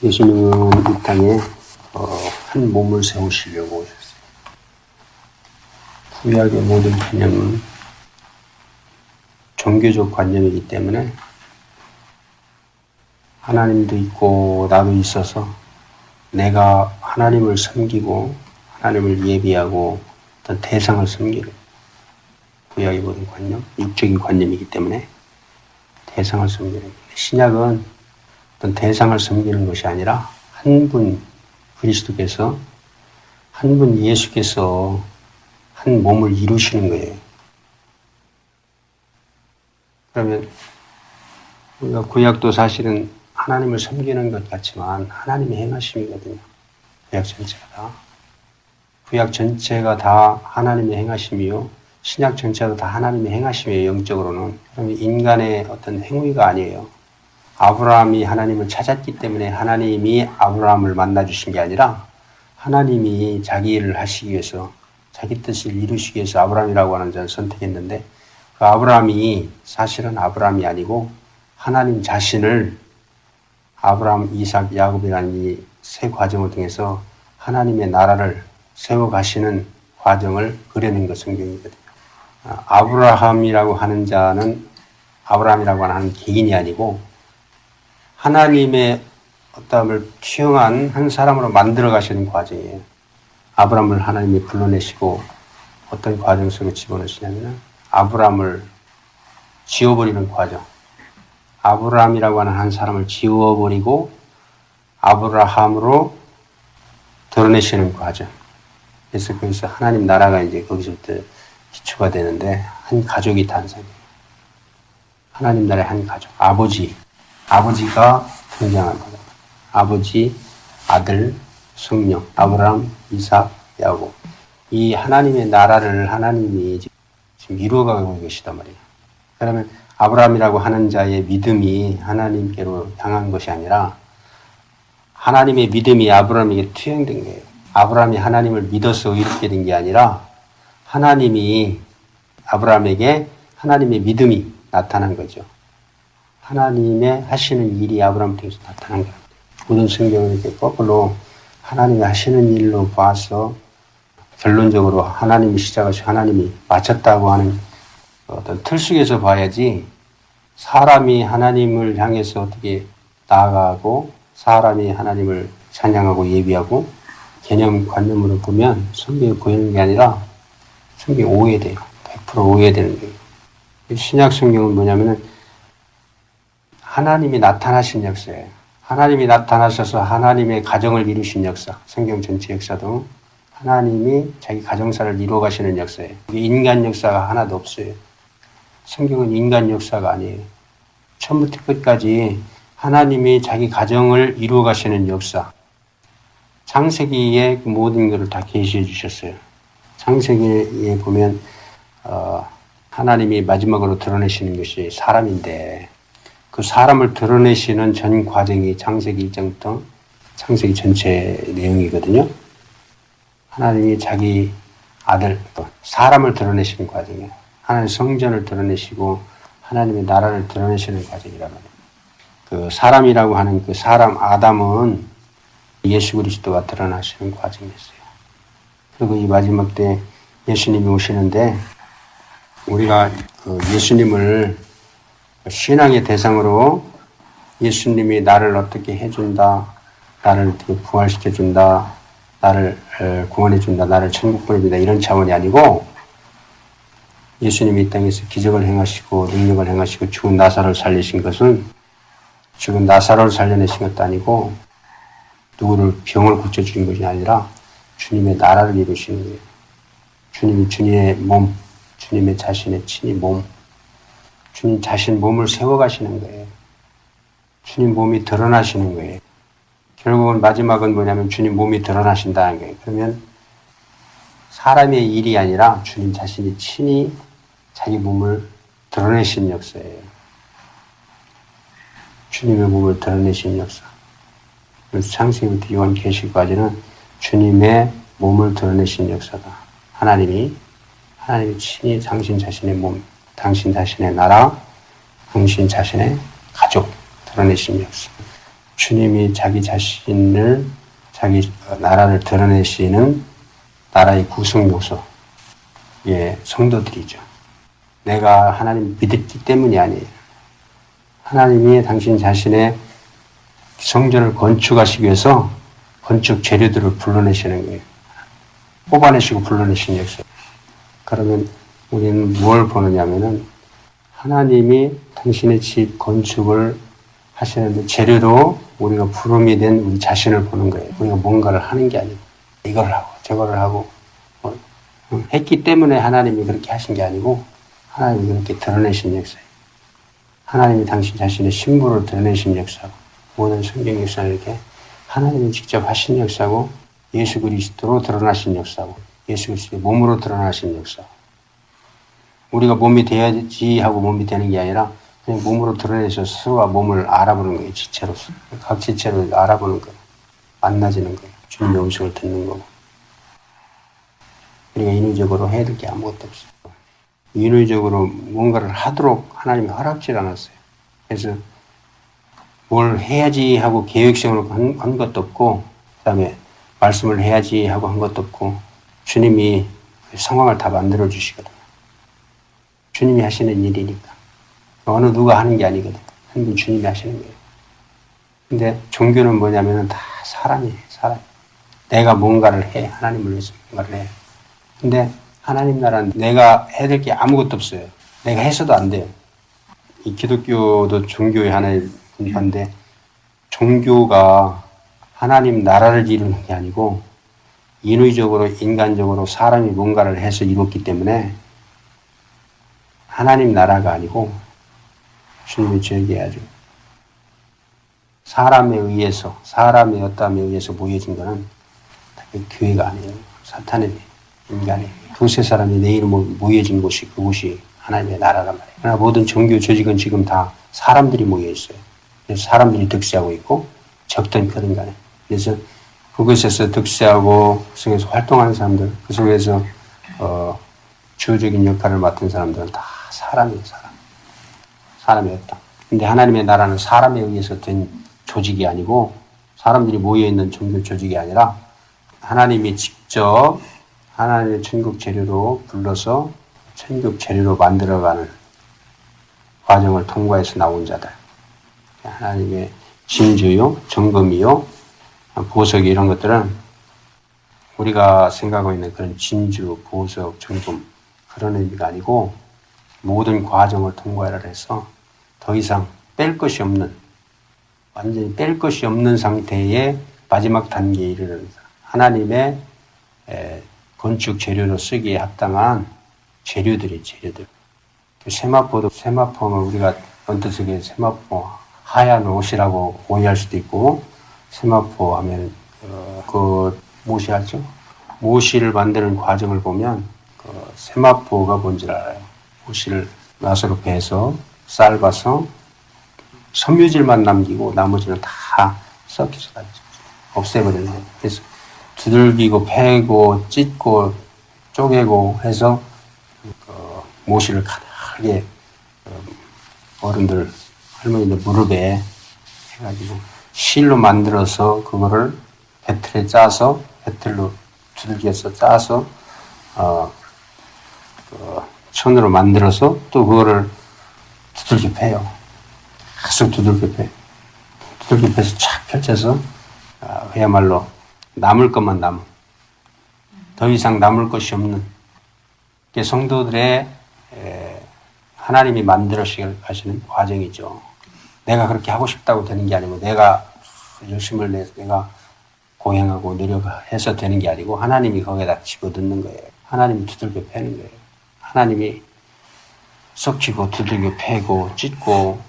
예수님은 이 땅에 어, 한 몸을 세우시려고 오셨어요. 구약의 모든 개념은 종교적 관념이기 때문에 하나님도 있고 나도 있어서 내가 하나님을 섬기고 하나님을 예비하고 어떤 대상을 섬기는 구약의 모든 관념, 육적인 관념이기 때문에 대상을 섬기는. 신약은 어떤 대상을 섬기는 것이 아니라 한 분 그리스도께서 한 분 예수께서 한 몸을 이루시는 거예요. 그러면 우리가 구약도 사실은 하나님을 섬기는 것 같지만 하나님의 행하심이거든요. 구약 전체가 다. 구약 전체가 다 하나님의 행하심이요. 신약 전체도 다 하나님의 행하심이에요. 영적으로는. 그러면 인간의 어떤 행위가 아니에요. 아브라함이 하나님을 찾았기 때문에 하나님이 아브라함을 만나 주신 게 아니라 하나님이 자기 일을 하시기 위해서 자기 뜻을 이루시기 위해서 아브라함이라고 하는 자를 선택했는데 그 아브라함이 사실은 아브라함이 아니고 하나님 자신을 아브라함, 이삭, 야곱이라는 이 세 과정을 통해서 하나님의 나라를 세워 가시는 과정을 그려낸 것 성경이거든요. 아, 아브라함이라고 하는 자는 아브라함이라고 하는 개인이 아니고 하나님의 어떠함을 투영한 한 사람으로 만들어 가시는 과정이에요. 아브라함을 하나님이 불러내시고 어떤 과정 속에 집어넣으시냐면 아브라함을 지워버리는 과정. 아브라함이라고 하는 한 사람을 지워버리고 아브라함으로 드러내시는 과정. 그래서 거기서 하나님 나라가 이제 거기서부터 기초가 되는데 한 가족이 탄생해요. 하나님 나라의 한 가족. 아버지. 아버지가 등장한 거다. 아버지, 아들, 성령, 아브라함, 이삭, 야곱. 이 하나님의 나라를 하나님이 지금 이루어가고 계시단 말이에요. 그러면 아브라함이라고 하는 자의 믿음이 하나님께로 향한 것이 아니라 하나님의 믿음이 아브라함에게 투영된 거예요. 아브라함이 하나님을 믿어서 이렇게 된 게 아니라 하나님이 아브라함에게 하나님의 믿음이 나타난 거죠. 하나님의 하시는 일이 아브라함 통해서 나타난 거예요. 모든 성경을 이렇게 거꾸로 하나님이 하시는 일로 봐서 결론적으로 하나님이 시작하시 하나님이 마쳤다고 하는 어떤 틀 속에서 봐야지 사람이 하나님을 향해서 어떻게 나아가고 사람이 하나님을 찬양하고 예비하고 개념 관념으로 보면 성경이 보이는 게 아니라 성경이 오해돼요. 100% 오해되는 거예요. 신약 성경은 뭐냐면은 하나님이 나타나신 역사예요. 하나님이 나타나셔서 하나님의 가정을 이루신 역사, 성경 전체 역사도 하나님이 자기 가정사를 이루어 가시는 역사예요. 인간 역사가 하나도 없어요. 성경은 인간 역사가 아니에요. 처음부터 끝까지 하나님이 자기 가정을 이루어 가시는 역사. 창세기에 그 모든 것을 다 계시해 주셨어요. 창세기에 보면 어, 하나님이 마지막으로 드러내시는 것이 사람인데 그 사람을 드러내시는 전 과정이 창세기 1장부터 창세기 전체 내용이거든요. 하나님이 자기 아들, 사람을 드러내시는 과정이에요. 하나님 성전을 드러내시고 하나님의 나라를 드러내시는 과정이란 말이에요. 그 사람이라고 하는 그 사람 아담은 예수 그리스도가 드러나시는 과정이었어요. 그리고 이 마지막 때 예수님이 오시는데 우리가 그 예수님을 신앙의 대상으로 예수님이 나를 어떻게 해준다, 나를 어떻게 부활시켜준다, 나를 구원해준다, 나를 천국 보내준다 이런 차원이 아니고 예수님이 이 땅에서 기적을 행하시고 능력을 행하시고 죽은 나사를 살리신 것은 죽은 나사로를 살려내신 것도 아니고 누구를 병을 고쳐주신 것이 아니라 주님의 나라를 이루시는 거예요. 주님이 주님의 몸, 주님의 자신의 친히 몸, 주님 자신 몸을 세워가시는 거예요. 주님 몸이 드러나시는 거예요. 결국은 마지막은 뭐냐면 주님 몸이 드러나신다는 거예요. 그러면 사람의 일이 아니라 주님 자신이 친히 자기 몸을 드러내신 역사예요. 주님의 몸을 드러내신 역사. 창세기부터 요한계시까지는 주님의 몸을 드러내신 역사다. 하나님이 하나님이 친히 당신 자신의 몸, 당신 자신의 나라, 당신 자신의 가족 드러내신 역사. 주님이 자기 자신을 자기 나라를 드러내시는 나라의 구성 요소, 예, 성도들이죠. 내가 하나님 믿었기 때문이 아니에요. 하나님이 당신 자신의 성전을 건축하시기 위해서 건축 재료들을 불러내시는 거예요. 뽑아내시고 불러내시는 역사. 그러면 우리는 뭘 보느냐면은 하나님이 당신의 집 건축을 하시는데 재료로 우리가 부름이 된 우리 자신을 보는 거예요. 우리가 뭔가를 하는 게 아니고 이걸 하고 저거를 하고 뭐, 어, 했기 때문에 하나님이 그렇게 하신 게 아니고 하나님이 그렇게 드러내신 역사예요. 하나님이 당신 자신의 신부를 드러내신 역사고 모든 성경 역사는 이렇게 하나님이 직접 하신 역사고 예수 그리스도로 드러나신 역사고 예수 그리스도의 몸으로 드러나신 역사. 우리가 몸이 돼야지 하고 몸이 되는 게 아니라 그냥 몸으로 드러내서 스스로가 몸을 알아보는 거예요. 지체로서. 각 지체를 알아보는 거예요. 만나지는 거예요. 주님의 음성을 듣는 거고. 우리가 인위적으로 해야 될 게 아무것도 없어요. 인위적으로 뭔가를 하도록 하나님이 허락질 않았어요. 그래서 뭘 해야지 하고 계획성으로 한, 한 것도 없고, 그 다음에 말씀을 해야지 하고 한 것도 없고, 주님이 그 상황을 다 만들어 주시거든요. 주님이 하시는 일이니까. 어느 누가 하는 게 아니거든. 한 분 주님이 하시는 거예요. 근데 종교는 뭐냐면은 다 사람이에요, 사람. 내가 뭔가를 해. 하나님을 위해서 뭔가를 해. 근데 하나님 나라는 내가 해야 될 게 아무것도 없어요. 내가 해서도 안 돼요. 이 기독교도 종교의 하나의 분파인데 종교가 하나님 나라를 이루는 게 아니고 인위적으로 인간적으로 사람이 뭔가를 해서 이뤘기 때문에 하나님 나라가 아니고 주님이 저에게 아주 사람에 의해서 사람의 어떠함에 의해서 모여진 것은 다 교회가 아니에요. 사탄의 인간의 두세 사람이 내 이름으로 모여진 곳이 그곳이 하나님의 나라란 말이에요. 그러나 모든 종교 조직은 지금 다 사람들이 모여 있어요. 그래서 사람들이 득세하고 있고 적든 크든 간에 그래서 그곳에서 득세하고 그 속에서 활동하는 사람들 그 속에서 어, 주요적인 역할을 맡은 사람들은 다 사람이에요 사람. 사람이었다 근데 하나님의 나라는 사람에 의해서 된 조직이 아니고 사람들이 모여있는 종교 조직이 아니라 하나님이 직접 하나님의 천국 재료로 불러서 천국 재료로 만들어가는 과정을 통과해서 나온 자들. 하나님의 진주요, 정금이요, 보석 이런 것들은 우리가 생각하고 있는 그런 진주, 보석, 정금 그런 의미가 아니고 모든 과정을 통과를 해서 더 이상 뺄 것이 없는 완전히 뺄 것이 없는 상태의 마지막 단계에 이르는 하나님의 건축 재료로 쓰기에 합당한 재료들이 재료들. 그 세마포도 세마포는 우리가 언뜻 속에 세마포 하얀 옷이라고 오해할 수도 있고 세마포 하면 어, 그 모시하죠. 모시를 만드는 과정을 보면 그 세마포가 뭔지 알아요. 모시를 나사로 베서 삶아서 섬유질만 남기고 나머지는 다 썩혀서 가죠. 없애버리는 거예요. 그래서 두들기고 패고 찢고 쪼개고 해서 그 모시를 가늘게 어른들 할머니들 무릎에 해가지고 실로 만들어서 그거를 배틀에 짜서 배틀로 두들겨서 짜서 어, 그 천으로 만들어서 또 그거를 두들겨 패요. 계속 두들겨 패. 두들겨 패서 쫙 펼쳐서 아, 그야말로 남을 것만 남은 더 이상 남을 것이 없는 게 성도들의 에, 하나님이 만들어 가시는 과정이죠. 내가 그렇게 하고 싶다고 되는 게 아니고 내가 열심을 내서 내가 고행하고 노력해서 되는 게 아니고 하나님이 거기에다 집어넣는 거예요. 하나님이 두들겨 패는 거예요. 하나님이 썩히고 두들겨 패고 찢고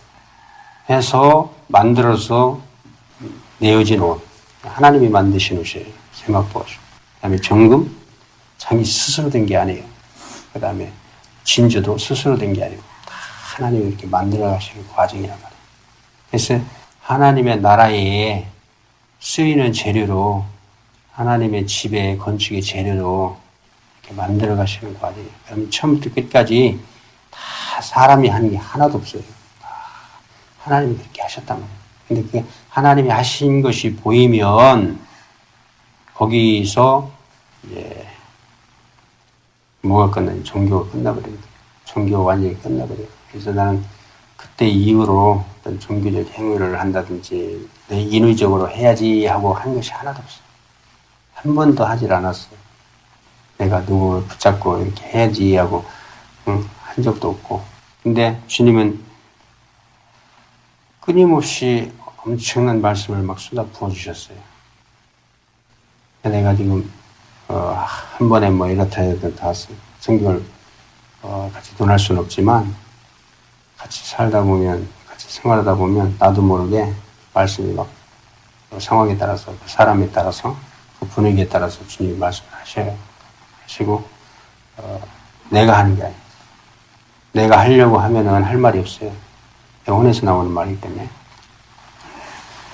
해서 만들어서 내어진 옷. 하나님이 만드신 옷이에요. 옷. 그 다음에 정금. 자기 스스로 된 게 아니에요. 그 다음에 진주도 스스로 된 게 아니고 다 하나님이 이렇게 만들어 가시는 과정이란 말이에요. 그래서 하나님의 나라에 쓰이는 재료로 하나님의 집의 건축의 재료로 만들어 가시는 과정이에요. 그러면 처음부터 끝까지 다 사람이 하는 게 하나도 없어요. 다 하나님이 그렇게 하셨단 말이에요. 근데 그게 하나님이 하신 것이 보이면 거기서 이제 뭐가 끝나니 종교가 끝나버리거든. 종교가 완전히 끝나버려. 그래서 나는 그때 이후로 어떤 종교적 행위를 한다든지 내 인위적으로 해야지 하고 한 것이 하나도 없어. 한 번도 하질 않았어요. 내가 누구 붙잡고 이렇게 해야지 하고 응, 한 적도 없고. 근데 주님은 끊임없이 엄청난 말씀을 막 쏟아 부어 주셨어요. 내가 지금 어, 한 번에 뭐 이렇다 해도 다 성경을 어, 같이 논할 수는 없지만 같이 살다 보면 같이 생활하다 보면 나도 모르게 말씀이 막 그 상황에 따라서 그 사람에 따라서 그 분위기에 따라서 주님이 말씀을 하셔요. 하시고 어, 내가 하는 게 아니에요. 내가 하려고 하면은 할 말이 없어요. 영혼에서 나오는 말이기 때문에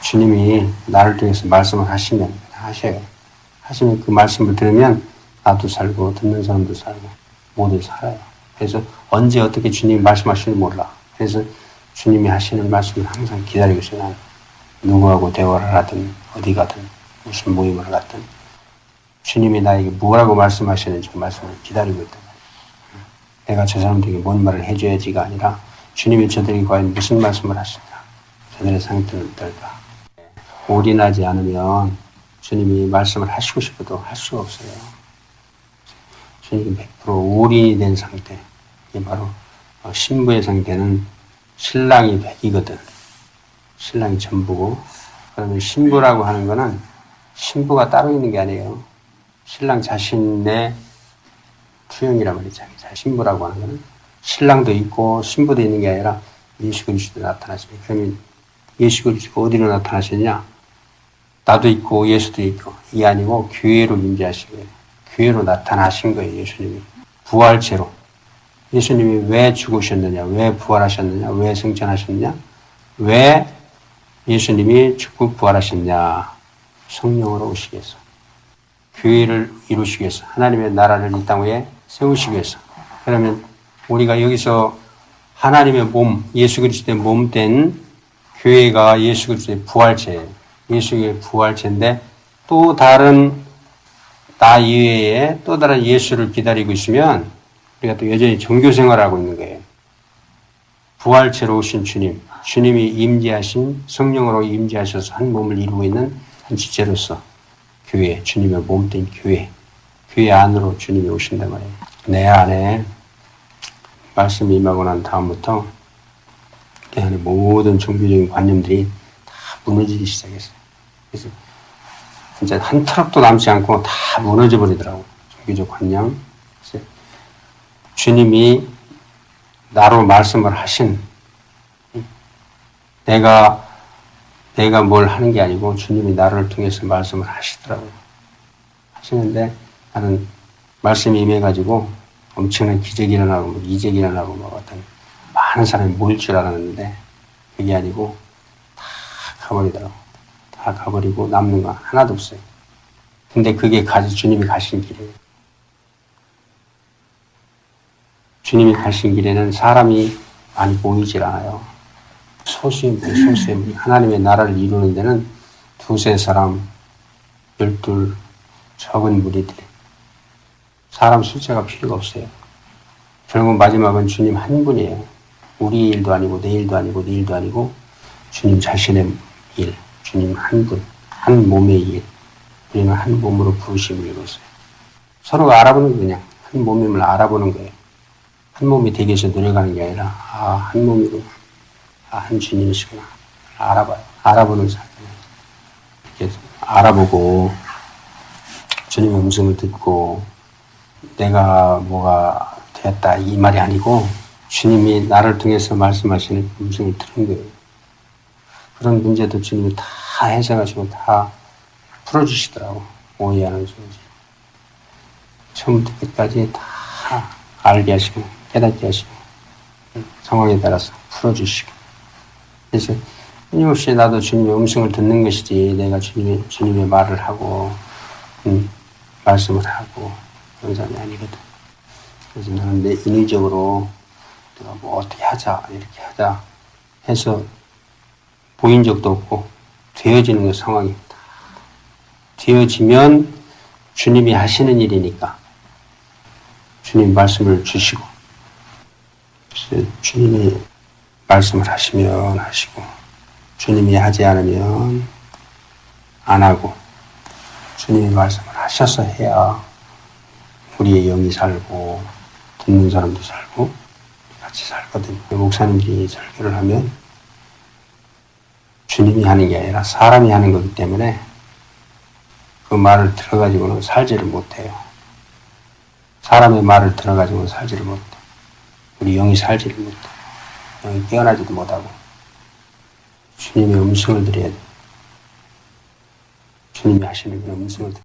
주님이 나를 통해서 말씀을 하시면 하셔요. 하시면 그 말씀을 들으면 나도 살고 듣는 사람도 살고 모두 살아요. 그래서 언제 어떻게 주님이 말씀하시는지 몰라. 그래서 주님이 하시는 말씀을 항상 기다리고 있어요. 난 누구하고 대화를 하든 어디 가든 무슨 모임을 갔든 주님이 나에게 뭐라고 말씀하시는지 그 말씀을 기다리고 말이에요. 내가 저 사람들에게 뭔 말을 해줘야지가 아니라 주님이 저들에게 과연 무슨 말씀을 하실까? 저들의 상태는 어떨까? 올인하지 않으면 주님이 말씀을 하시고 싶어도 할 수가 없어요. 주님이 100% 올인이 된 상태. 이게 바로 어, 신부의 상태는 신랑이 100이거든. 신랑이 전부고. 그러면 신부라고 하는 거는 신부가 따로 있는 게 아니에요. 신랑 자신의 투영이란 말이죠. 신부라고 하는 거는 신랑도 있고 신부도 있는 게 아니라 예수 그리스도 나타나십니다. 그러면 예수 그리스도가 어디로 나타나셨냐? 나도 있고 예수도 있고 이게 아니고 교회로 임재하시고요. 교회로 나타나신 거예요. 예수님이 부활체로. 예수님이 왜 죽으셨느냐? 왜 부활하셨느냐? 왜 승천하셨느냐? 왜 예수님이 죽고 부활하셨냐? 성령으로 위해서. 교회를 이루시기 위해서. 하나님의 나라를 이 땅 위에 세우시기 위해서. 그러면 우리가 여기서 하나님의 몸, 예수 그리스도의 몸 된 교회가 예수 그리스도의 부활체예요. 예수의 부활체인데 또 다른 나 이외에 또 다른 예수를 기다리고 있으면 우리가 또 여전히 종교 생활하고 있는 거예요. 부활체로 오신 주님, 주님이 임재하신 성령으로 임재하셔서 한 몸을 이루고 있는 한 지체로서 교회, 주님의 몸된 교회, 교회 안으로 주님이 오신단 말이에요. 내 안에 말씀이 임하고 난 다음부터 내 안에 모든 종교적인 관념들이 다 무너지기 시작했어요. 그래서 진짜 한 트럭도 남지 않고 다 무너져 버리더라고. 종교적 관념. 주님이 나로 말씀을 하신 내가 내가 뭘 하는 게 아니고 주님이 나를 통해서 말씀을 하시더라고요. 하시는데 나는 말씀이 임해가지고 엄청난 기적이 일어나고 뭐 이적이 일어나고 뭐 어떤 많은 사람이 모일 줄 알았는데 그게 아니고 다 가버리더라고. 다 가버리고 남는 거 하나도 없어요. 근데 그게 가지 주님이 가신 길이에요. 주님이 가신 길에는 사람이 많이 보이질 않아요. 소수의 무 하나님의 나라를 이루는 데는 두세 사람, 열둘, 적은 무리들. 사람 숫자가 필요가 없어요. 결국 마지막은 주님 한 분이에요. 우리 일도 아니고 내 일도 아니고 네 일도 아니고 주님 자신의 일, 주님 한 분, 한 몸의 일. 우리는 한 몸으로 부르심을 입었어요. 서로가 알아보는 그냥 한 몸임을 알아보는 거예요. 한 몸이 되기 위해서 노력하는 게 아니라 아, 한 몸이구나. 아, 한 주님이시구나. 알아봐요. 알아보는 사람. 이렇게 알아보고 주님의 음성을 듣고 내가 뭐가 되었다 이 말이 아니고 주님이 나를 통해서 말씀하시는 음성을 들은 거예요. 그런 문제도 주님이 다 해석하시고 다 풀어주시더라고. 오해하는 소지. 처음부터 끝까지 다 알게 하시고 깨닫게 하시고 상황에 따라서 풀어주시고 그래서 끊임없이 나도 주님의 음성을 듣는 것이지 내가 주님의, 주님의 말을 하고 음, 말씀을 하고 그런 사람이 아니거든. 그래서 나는 내 인위적으로 내가 뭐 어떻게 하자 이렇게 하자 해서 보인 적도 없고 되어지는 그 상황입니다. 되어지면 주님이 하시는 일이니까 주님 말씀을 주시고 주님이 말씀을 하시면 하시고 주님이 하지 않으면 안 하고 주님이 말씀을 하셔서 해야 우리의 영이 살고 듣는 사람도 살고 같이 살거든요. 목사님들이 설교를 하면 주님이 하는 게 아니라 사람이 하는 거기 때문에 그 말을 들어가지고는 살지를 못해요. 사람의 말을 들어가지고는 살지를 못해. 우리 영이 살지를 못해. 영이 깨어나지도 못하고 주님의 음성을 드려야 돼. 주님이 하시는 그 음성을